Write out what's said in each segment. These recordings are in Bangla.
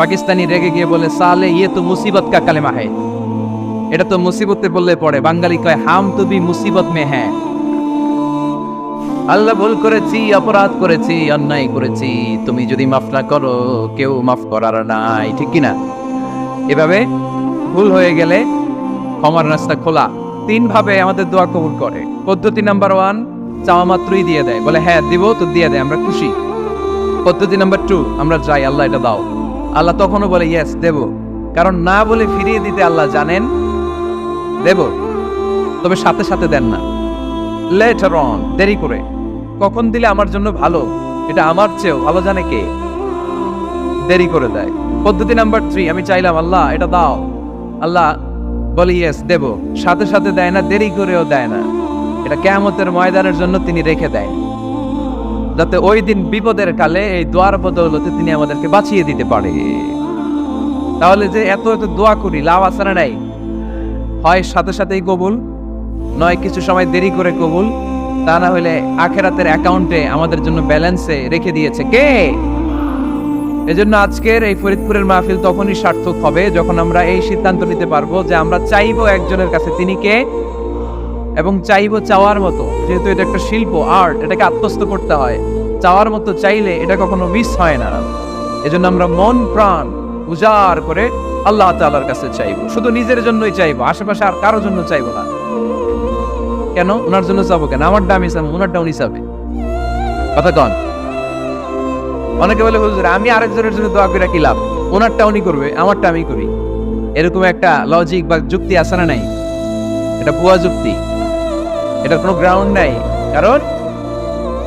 পাকিস্তানি রেগে গিয়ে বলে, সালে ইয়ে তো মুসিবত কা কালেমা है এটা তো মুসিবতে বললে পড়ে, বাঙালি কয়, হাম তো বি মুসিবত মে হ্যাঁ আল্লাহ ভুল করেছি, অপরাধ করেছি, অন্যায় করেছি। তুমি যদি মাফ না করো, কেউ মাফ করার নাই, ঠিক কি না? এভাবে ভুল হয়ে গেলে ক্ষমার রাস্তা খোলা। তিন ভাবে আমাদের দোয়া কবুল করে। পদ্ধতি নাম্বার ওয়ান, চাওয়া মাত্রই দিয়ে দেয়। বলে হ্যাঁ দিব, তো দিয়ে দেয়, আমরা খুশি। পদ্ধতি নাম্বার টু, আমরা যাই আল্লাহ এটা দাও। আল্লাহ তখনও বলে ইয়েস দেব। কারণ না বলে ফিরিয়ে দিতে আল্লাহ জানেন, দেব। তবে সাথে সাথে দেন না। লেটার অন দেরি করে। কখন দিলে আমার জন্য ভালো? এটা আমার চেয়েও ভালো জানে কে? দেরি করে দেয়। পদ্ধতি নাম্বার থ্রি আমি চাইলাম, আল্লাহ, এটা দাও। আল্লাহ বলি ইয়েস দেব। সাথে সাথে দেয় না, দেরি করেও দেয় না। এটা কেয়ামতের ময়দানের জন্য তিনি রেখে দেয়। যাতে ওই দিন বিপদের কালে এই দোয়ার বদৌলতে তিনি আমাদেরকে বাঁচিয়ে দিতে পারে। তাহলে যে এত এত দোয়া করি, লাভ আছে না নাই? হয় সাথে সাথেই কবুল, নয় কিছু সময় দেরি করে কবুল, তা না হলে আখেরাতের অ্যাকাউন্টে আমাদের জন্য ব্যালেন্সে রেখে দিয়েছে কে? এজন্য আজকের এই ফরিদপুরের মাহফিল তখনই সার্থক হবে যখন আমরা এই সিদ্ধান্ত নিতে পারব যে আমরা চাইব একজনের কাছে তিনি কে? এবং চাইব চাওয়ার মতো, যেহেতু এটা একটা শিল্প আর্ট এটাকে আত্মস্থ করতে হয়। চাওয়ার মতো চাইলে এটা কখনো মিস হয় না। এজন্য আমরা মন, প্রাণ উজাড় করে আল্লাহ তাআলার কাছে চাইব। শুধু নিজের জন্যই চাইব, আশেপাশে আর কারোর জন্য চাইব না। কেন? ওনার জন্য চাবো কেন? আমার দাম হিসাবে, ওনার ডাউন হিসাবে। কথা কন। অনেকে বলে, হুজুর, আমি আরেকজনের জন্য দোয়া করে কি লাভ? ওনারটা উনি করবে, আমারটা আমি করি। এরকম একটা লজিক বা যুক্তি আছে না নাই? এটা ভুয়া যুক্তি। এটার কোনো গ্রাউন্ড নাই। কারণ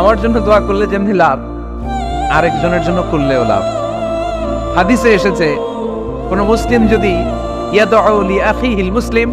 আমার জন্য দোয়া করলে যেমনি লাভ, আরেকজনের জন্য করলেও লাভ। হাদিসে এসেছে, কোন মুসলিম যদি মুসলিম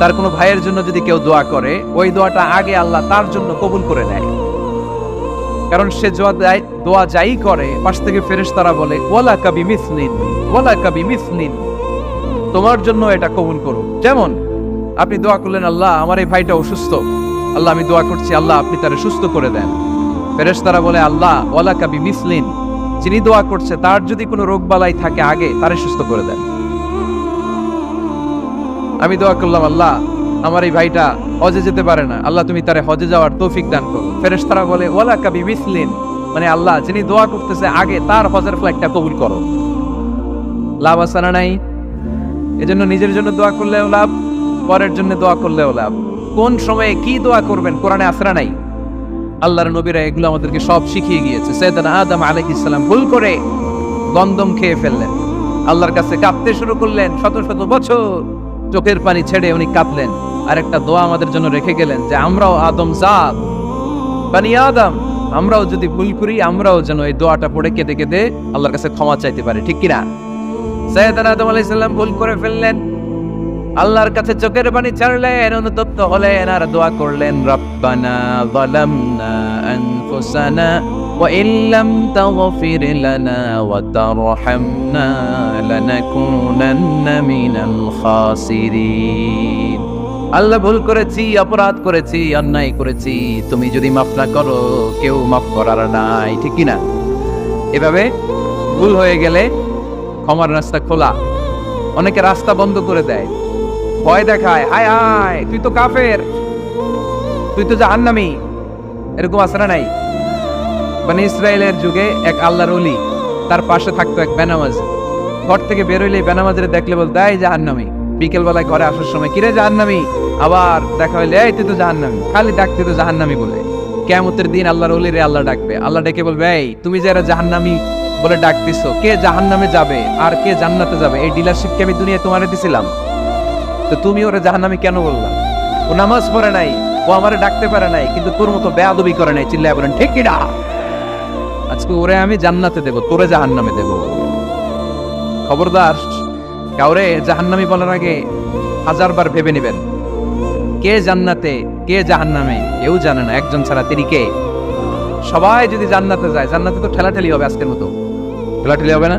তার কোনো ভাইয়ের জন্য যদি কেউ দোয়া করে, ওই দোয়াটা আগে আল্লাহ তার জন্য কবুল করে নেয়। কারণ সে দোয়া যাই করে, পাশ থেকে ফেরেশতারা বলে ওয়ালা কাবি মিসলিন ওয়ালা কাবি মিসলিন তোমার জন্য এটা কবুল করো যেমন আপনি দোয়া করলেন, আল্লাহ, আমার এই ভাইটা অসুস্থ। আল্লাহ, আমি দোয়া করছি, আল্লাহ, আপনি তারে সুস্থ করে দেন। ফেরেশতারা বলে, আল্লাহ ওয়ালা কাবি মিসলিন যিনি দোয়া করছে, তার যদি কোনো রোগ বালাই থাকে আগে, তারে সুস্থ করে দেন। আমি দোয়া করলাম, আল্লাহ, আমার এই ভাইটা হজে যেতে পারে না। আল্লাহ, তুমি তারে হজে যাওয়ার তৌফিক দান করো। ফেরেশতারা বলে ওয়ালা কাবি মিসলিন মানে আল্লাহ, যিনি দোয়া করতেছে আগে, তার হজের ফ্লাইটটা কবুল করো। লাভ আছে না নাই? এজন্য নিজের জন্য দোয়া করলেও লাভ? পরের জন্য দোয়া করলেও লাভ। কোন সময়ে কি দোয়া করবেন? কোরআনে আসরা নাই। আল্লাহর নবীরা এগুলো আমাদেরকে সব শিখিয়ে গিয়েছে। সৈয়দানা আদম আলাইহিস সালাম ভুল করে গন্ধম খেয়ে ফেললেন। আল্লাহর কাছে কাঁপতে শুরু করলেন শত শত বছর। চোখের পানি ছেড়ে উনি কাঁপলেন আর একটা দোয়া আমাদের জন্য রেখে গেলেন যে, আমরাও আদম জাত, বানি আদম, আমরাও যদি ভুল করি, আমরাও যেন এই দোয়াটা পড়ে কেঁদে কেঁদে আল্লাহর কাছে ক্ষমা চাইতে পারি। ঠিক কিনা? সৈয়দানা আদম আলাইহিস সালাম ভুল করে ফেললেন। আল্লাহর কাছে চোখের পানি ছাড়লেন, অনুতপ্ত হলেন আর দোয়া করলেন, রব্বানা যালামনা আনফুসানা ওয়া ইল্লাম তাগফির লানা ওয়া তারহামনা লানাকুনান্না মিনাল খাসিরিন. আল্লাহ ভুল করেছি, অপরাধ করেছি, অন্যায় করেছি, তুমি যদি মাফ না করো, কেউ মাফ করার নাই, ঠিক কিনা? এভাবে ভুল হয়ে গেলে ক্ষমার রাস্তা খোলা, অনেকে রাস্তা বন্ধ করে দেয়। ভয় দেখায়। হায় হায়, তুই তো কাফের। তুই তো জাহান্নামি। এরকম আছে না নাই? মানে ইসরায়েলের যুগে এক আল্লাহর অলি তার পাশে থাকতো এক বেনামাজ। ঘর থেকে বেরোইলে বেনামাজের দেখলে বলতো, এই জাহান্নামি বিকেল বেলায় ঘরে আসার সময়, কিরে জাহান্নামি? আবার দেখা হইলে, এই, তুই তো জাহান্নামি, খালি ডাকতে তো জাহান্নামি বলে। কেমতের দিন আল্লাহর অলি রে আল্লাহ ডাকবে। আল্লাহ ডেকে বলবে, এই, তুমি যারা জাহান্নামি বলে ডাকতেছো, কে জাহান্নামে যাবে আর কে জান্নাতে যাবে? এই ডিলারশিপকে আমি দুনিয়ায় তোমারে দিছিলাম। তো তুমি ওরে জাহান্নামি কেন বললা? ও নামাজ পড়ে নাই, ও আমারে ডাকতে পারে নাই, কিন্তু তোর মতো বেয়াদবি করে নাই, চিল্লায় বলেন, ঠিক কিনা আজকে ওরে আমি জান্নাতে দেব, তোরে জাহান্নামে দেব। খবরদার, কাউরে জাহান্নামি বলার আগে হাজারবার ভেবে নেবেন। কে জান্নাতে, কে জাহান্নামে, কেউ জানে না, একজন ছাড়া তিনি কে? সবাই যদি জান্নাতে যায়, জান্নাতে তো ঠেলাঠেলি হবে আজকের মতো। ঠেলাঠেলি হবে না?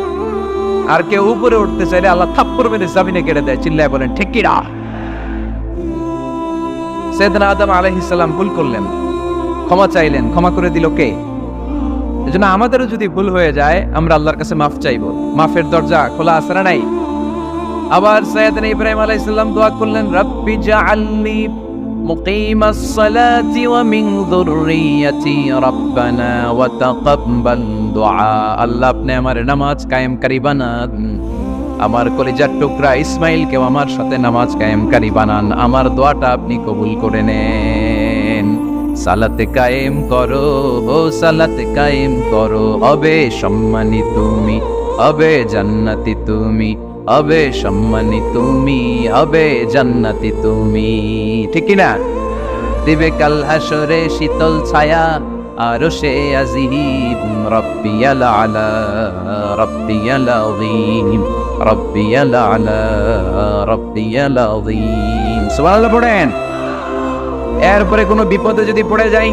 আর কেউ উপরে উঠতে চাইলে আল্লাহ থাপ্পর মেরে জামিনে কেড়ে দেয়, চিল্লায় বলেন ঠেকিরা সেদিন আদম আলহ আলহিসাল্লাম ভুল করলেন। ক্ষমা চাইলেন। ক্ষমা করে দিল কে? এজন্য আমাদেরও যদি ভুল হয়ে যায়, আমরা আল্লাহর কাছে মাফ চাইব। মাফের দরজা খোলা আসে না নাই? আবার সৈয়দনা ইব্রাহিম আলাইহিসসালাম দোয়া করলেন, রব্বি জাআলনি মুকিমাস সালাতি ওয়া মিন যুররিয়াতি রব্বানা ওয়া তাকাব্বাল দোয়া, আল্লাহ আপনি আমার নামাজ কায়েমকারী বানান। আমার কলিজার টুকরা ইসমাইলকেও আমার সাথে নামাজ কায়েমকারী বানান। আমার দোয়াটা আপনি কবুল করে নেন। সালাতে কায়েম করো, ও সালাতে কায়েম করো। অবে সম্মানি তুমি, অবে জান্নাতি তুমি, অবে সম্মানি তুমি, অবে জান্নাতি তুমি। ঠিক না দিবে কাল হাসরে শীতল ছায়া আরও সে আজিব রব্বিয়াল আলা রব্বিয়াল আযীম রব্বিয়াল আলা রব্বিয়াল আযীম সুবহানাল্লাহ পড়েন। এরপরে কোনো বিপদে যদি পড়ে যাই,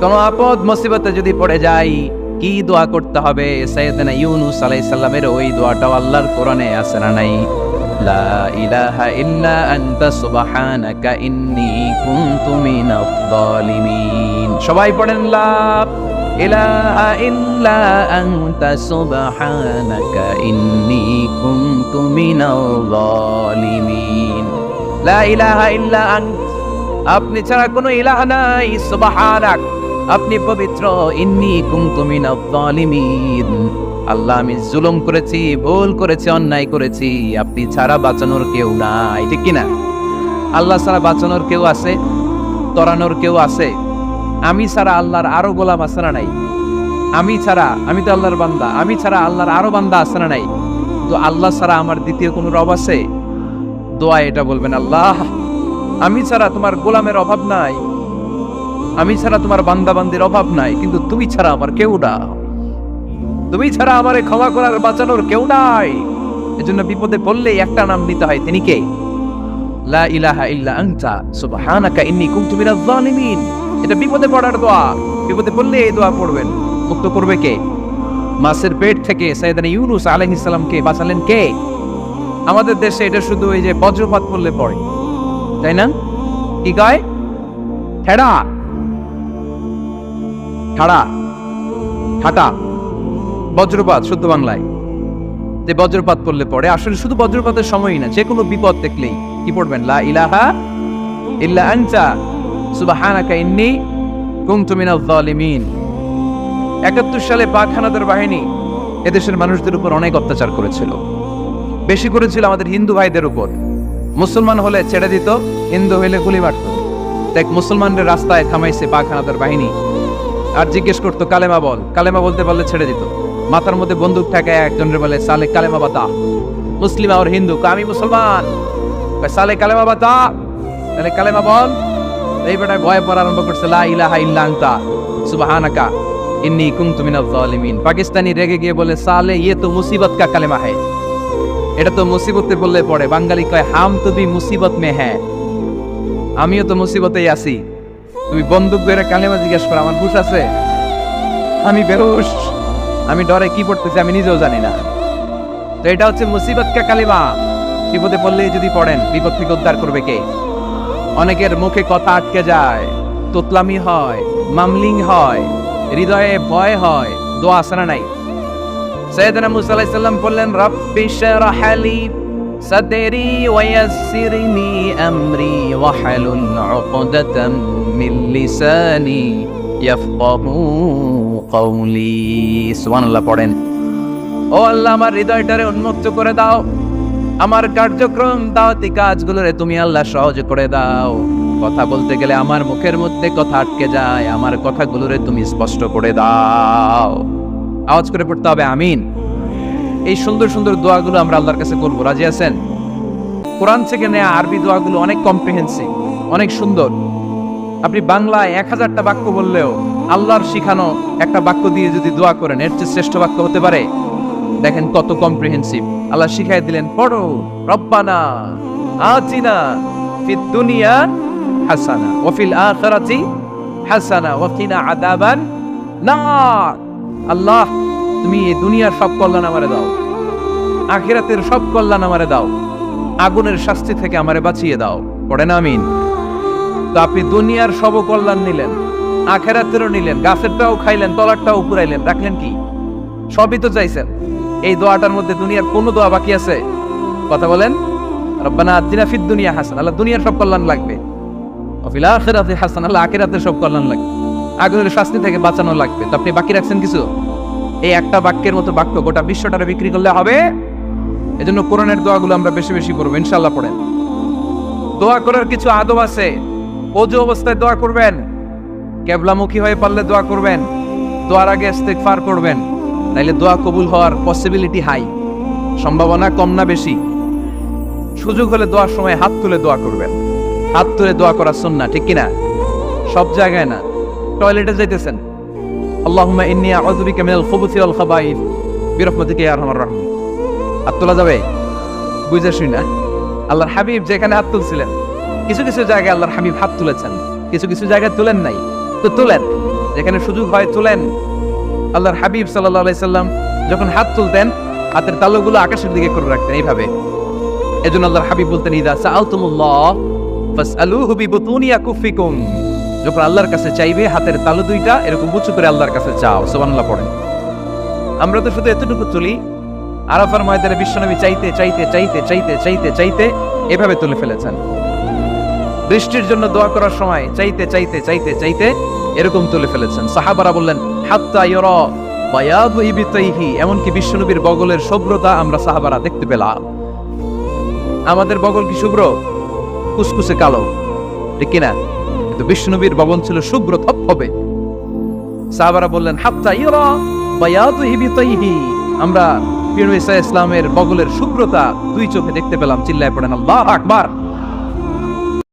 কোনো আপদ, মুসিবতে যদি পড়ে যাই, কি দোয়া করতে হবে? সাইয়েদনা ইউনুস আলাইহিস সালামের ওই দোয়াটাও আল্লাহর কোরআনে আছে না নাই? লা ইলাহা ইল্লা আনতা সুবহানাকা ইন্নী কুনতু মিনাজ জালিমিন সবাই পড়েন, লা ইলাহা ইল্লা আনতা সুবহানাকা ইন্নী কুনতু মিনাজ জালিমিন লা ইলাহা ইল্লা আনতা আপনি ছাড়া কোনো ইলাহ নাই, সুবহানাক। আপনি পবিত্র, ইন্নি কুনতু মিনাজ জালিমিন আল্লাহ, আমি জুলুম করেছি, ভুল করেছি, অন্যায় করেছি, আপনি ছাড়া বাঁচানোর কেউ নাই, ঠিক কি না আল্লাহ ছাড়া বাঁচানোর কেউ আছে, তরানোর কেউ আছে। আমি ছাড়া আল্লাহর আরও গোলাম আছে না নাই? আমি ছাড়া, আমি তো আল্লাহর বান্দা, আমি ছাড়া আল্লাহর আরও বান্দা আছে না নাই? তো আল্লাহ ছাড়া আমার দ্বিতীয় কোনো রব আছে? দোয়া এটা বলবেন, আল্লাহ, আমি ছাড়া তোমার গোলামের অভাব নাই। আমি ছাড়া তোমার বান্দাবান্দির অভাব নাই, কিন্তু তুমি ছাড়া আমার কেউ না। তুমি ছাড়া আমারে ক্ষমা করার বাঁচানোর কেউ নাই। এজন্য বিপদে পড়লে একটা নাম নিতে হয়। তিনি কে? লা ইলাহা ইল্লা আনতা, সুবহানাকা ইন্নী কুনতু মিনাজ জালিমিন এটা বিপদে পড়ার দোয়া। বিপদে পড়লে এই দোয়া পড়বেন। মুক্ত করবে কে? মাছের পেট থেকে সাইয়েদানা ইউনুস আলাইহিস সালামকে বাঁচালেন কে? আমাদের দেশে এটা শুধু ওই যে বজ্রপাত পড়লে পড়ে। তাই না? কি কয় ঠেড়া। ঠাড়া। ঠাটা। বজ্রপাত শুদ্ধ বাংলায়। যে বজ্রপাত পড়লে পড়ে আসলে শুধু বজ্রপাতের সময়ই না যে কোনো বিপদ দেখলেই কি পড়বেন? লা ইলাহা ইল্লা আনতা, সুবহানাকা ইন্নী কুনতু মিনাজ জালিমিন 71 সালে পাক হানাদার বাহিনী এদেশের মানুষদের উপর অনেক অত্যাচার করেছিল। বেশি করেছিল আমাদের হিন্দু ভাইদের উপর। মুসলমান হলে ছেড়ে দিত, হিন্দু হইলে গুলি মারত। দেখ, মুসলমানদের রাস্তায় থামাইছে পাক হানাদার বাহিনী। আর জিজ্ঞেস করতো, কালেমা বল। কালেমা বলতে পারলে ছেড়ে দিত। মাথার মধ্যে বন্দুক ঠেকায় একজনের বলে, সালে কালেমা বাতা। মুসলিম আর হিন্দু আমি মুসলমান? সালে কালেমা বাতা? তাহলে কালেমা বল। এই বেটায় ভয় পড়া আরম্ভ করছে, লা ইলাহা ইল্লা আনতা, সুবহানাকা, ইন্নী কুনতু মিনাজ জালিমিন পাকিস্তানি রেগে গিয়ে বলে, সালে ইয়ে তো মুসিবত কা কালেমা है এটা তো মুসিবতে বললে পড়ে। বাঙালি কয়, হাম তো বি মুসিবত মে হ্যাঁ আমিও তো মুসিবতেই আছি। তুমি বন্দুক ধরে কালেমা জিজ্ঞেস করো, আমার হুশ আছে? আমি বেহুশ। আমি ডরে কি পড়তেছি আমি নিজেও জানি না। তো এটা হচ্ছে মুসিবত কে কালিমা। বিপদে পড়লে যদি পড়েন, বিপদ থেকে উদ্ধার করবে কে? অনেকের মুখে কথা আটকে যায়, তোতলামি হয়, মামলিং হয়, হৃদয়ে ভয় হয়, দোয়া আসনা নাই? সৈয়দনা মুসা আলাইহিস সালাম বললেন, রব্বি শরহ লি সাদরি ওয়া ইয়াসসিরনি আমরি ওয়া হালুল উকদাতাম মিন লিসানি ইয়াফকাহু কৌলি সুবহানাল্লাহ পড়েন। ও আল্লাহ, আমার হৃদয়টারে উন্মুক্ত করে দাও। আমার কার্যক্রম, দাওয়াতি কাজগুলোরে তুমি আল্লাহ সহজ করে দাও। কথা বলতে গেলে আমার মুখের মধ্যে কথা আটকে যায়, আমার কথাগুলোরে তুমি স্পষ্ট করে দাও। আওয়াজ করে পড়তে হবে, আমিন। এই সুন্দর সুন্দর দোয়াগুলো আমরা আল্লাহর কাছে করব। রাজি আছেন? কোরআন থেকে নেয়া আরবি দোয়াগুলো অনেক কম্প্রিহেন্সিভ অনেক সুন্দর। আপনি বাংলায় এক হাজারটা বাক্য বললেও আল্লাহর শিখানো একটা বাক্য দিয়ে যদি দোয়া করেন, এর চেয়ে শ্রেষ্ঠ বাক্য হতে পারে? দেখেন কত কম্প্রিহেন্সিভ আল্লাহ শিখাই দিলেন, পড়ো, রব্বানা আতিনা ফিদ দুনিয়া হাসানা, ওয়া ফিল আখিরাতি হাসানা, ওয়া কিনা আযাবান নার। আল্লাহ, তুমি এই দুনিয়ার সব কল্যাণ আমারে দাও। আখিরাতের সব কল্যাণ আমারে দাও। আগুনের শাস্তি থেকে আমারে বাঁচিয়ে দাও। পড়েন আমিন। তো আপনি দুনিয়ার সব কল্যাণ নিলেন। আখেরাতেরও নিলেন গাছেরটাও খাইলেন তলারটাও পুরাইলেন রাখলেন কি? সবই তো চাইছেন। এই দোয়াটার মধ্যে দুনিয়ার কোন দোয়া বাকি আছে? কথা বলেন, রব্বানা আতিনা ফিদ দুনিয়া হাসান, আল্লাহ দুনিয়ার সব কল্যাণ লাগবে। অফিল আখিরাতে হাসান, আল্লাহ আখিরাতের সব কল্যাণ লাগবে। আগুনের শাস্তি থেকে বাঁচানো লাগবে। তো আপনি বাকি রাখছেন কিছু? এই একটা বাক্যের মতো বাক্য গোটা বিশ্বটারে বিক্রি করলে হবে? এজন্য কোরআনের দোয়াগুলো আমরা বেশি বেশি করব ইনশাল্লাহ পড়েন। দোয়া করার কিছু আদব আছে। অজু অবস্থায় দোয়া করবেন। কেবলামুখী হয়ে পারলে দোয়া করবেন। দোয়ার আগে ইস্তেগফার করবেন। তাইলে দোয়া কবুল হওয়ার পসিবিলিটি হাই সম্ভাবনা কম না বেশি। সুযোগ হলে দোয়ার সময় হাত তুলে দোয়া করবেন। হাত তুলে দোয়া করা সুন্না ঠিক কিনা? সব জায়গায় না। টয়লেটে যাইতেছেন। আল্লাহুম্মা ইন্নী আউযু বিকা মিনাল খুবুসি ওয়াল হাত তোলা যাবে? বুঝে শুই না। আল্লাহর হাবিব যেখানে হাত তুলছিলেন, কিছু কিছু জায়গায় আল্লাহর হাবিব হাত তুলেছেন। কিছু কিছু জায়গায় তুলেন নাই। তো তুলেন। যেখানে সুযোগ হয় তুলেন। আল্লাহর হাবিব সাল্লাহ সাল্লাম যখন হাত তুলতেন, হাতের তালুগুলো আকাশের দিকে করে রাখতেন এইভাবে। এজন্য আল্লাহর হাবিব বলতেন, ইদা সাআলতুমুল্লাহ যখন আল্লাহর কাছে চাইবে, হাতের তালু দুইটা এরকম উঁচু করে আল্লাহর কাছে চাও। পড়েন। আমরা তো শুধু এতটুকু তুলি, আরাফার ময়দানে বিশ্বনবী চাইতে চাইতে চাইতে চাইতে চাইতে চাইতে, এভাবে তুলে ফেলেছেন। বৃষ্টির জন্য দোয়া করার সময় চাইতে চাইতে চাইতে চাইতে এরকম তুলে ফেলেছেন। সাহাবারা বললেন, হাত্তা ইয়রা এমনকি বিশ্বনবীর বগলের শুভ্রতা আমরা সাহাবারা দেখতে পেলাম। আমাদের বগল কি শুভ্র? কুসকুসে কালো। ঠিক কিনা? কিন্তু বিষ্ণুবীর ভবন ছিল শুভ্র থপথপে সাহাবারা বললেন, হাত্তা ইয়রা বায়াদু আমরা ইসা ইসলামের বগলের শুভ্রতা দুই চোখে দেখতে পেলাম। চিল্লায় পড়েন, আল্লাহ আকবার।